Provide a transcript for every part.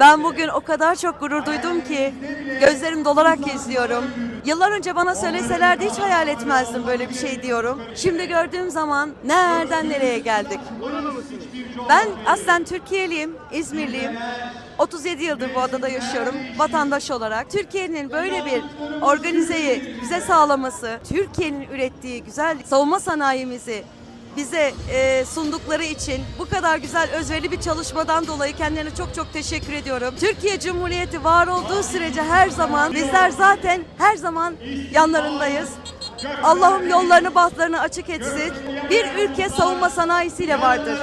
Ben bugün o kadar çok gurur duydum ki gözlerim dolarak izliyorum. Yıllar önce bana söyleselerdi hiç hayal etmezdim böyle bir şey diyorum. Şimdi gördüğüm zaman nereden nereye geldik. Ben aslen Türkiye'liyim, İzmirliyim. 37 yıldır bu adada yaşıyorum vatandaş olarak. Türkiye'nin böyle bir organizeyi bize sağlaması, Türkiye'nin ürettiği güzel savunma sanayimizi bize e, sundukları için bu kadar güzel özverili bir çalışmadan dolayı kendilerine çok çok teşekkür ediyorum. Türkiye Cumhuriyeti var olduğu sürece her zaman bizler zaten her zaman yanlarındayız. Allah'ım yollarını bahtlarını açık etsin. Bir ülke savunma sanayisiyle vardır.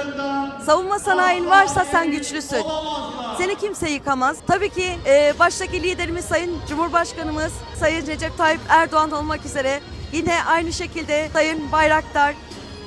Savunma sanayin varsa sen güçlüsün. Seni kimse yıkamaz. Tabii ki e, baştaki liderimiz Sayın Cumhurbaşkanımız Sayın Recep Tayyip Erdoğan olmak üzere yine aynı şekilde Sayın Bayraktar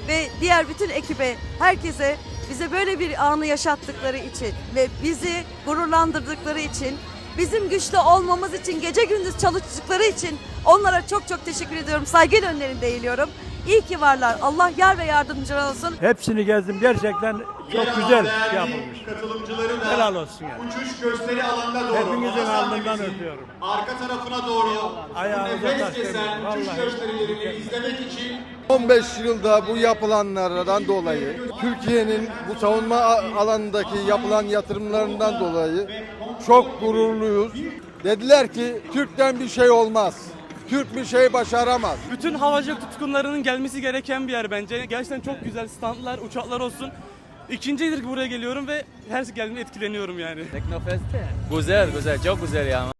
ve diğer bütün ekibe, herkese bize böyle bir anı yaşattıkları için ve bizi gururlandırdıkları için, bizim güçlü olmamız için, gece gündüz çalıştıkları için onlara çok çok teşekkür ediyorum. Saygıyla önlerinde eğiliyorum. İyi ki varlar. Allah yar ve yardımcıları olsun. Hepsini gezdim. Gerçekten çok güzel şey yapılmış. Katılımcıları da Helal olsun yani. uçuş gösteri alanına doğru. Hepinizin hava alnından sahnemizin öpüyorum. Arka tarafına doğru Ayağınıza nefes taş kesen değmesin. uçuş Vallahi. gösterilerini izlemek için 15 yılda bu yapılanlardan dolayı, Türkiye'nin bu savunma a- alanındaki yapılan yatırımlarından dolayı çok gururluyuz. Dediler ki Türk'ten bir şey olmaz. Türk bir şey başaramaz. Bütün havacılık tutkunlarının gelmesi gereken bir yer bence. Gerçekten çok güzel standlar, uçaklar olsun. İkinci yıldır buraya geliyorum ve her geldiğimde etkileniyorum yani. Teknofest güzel güzel çok güzel ya.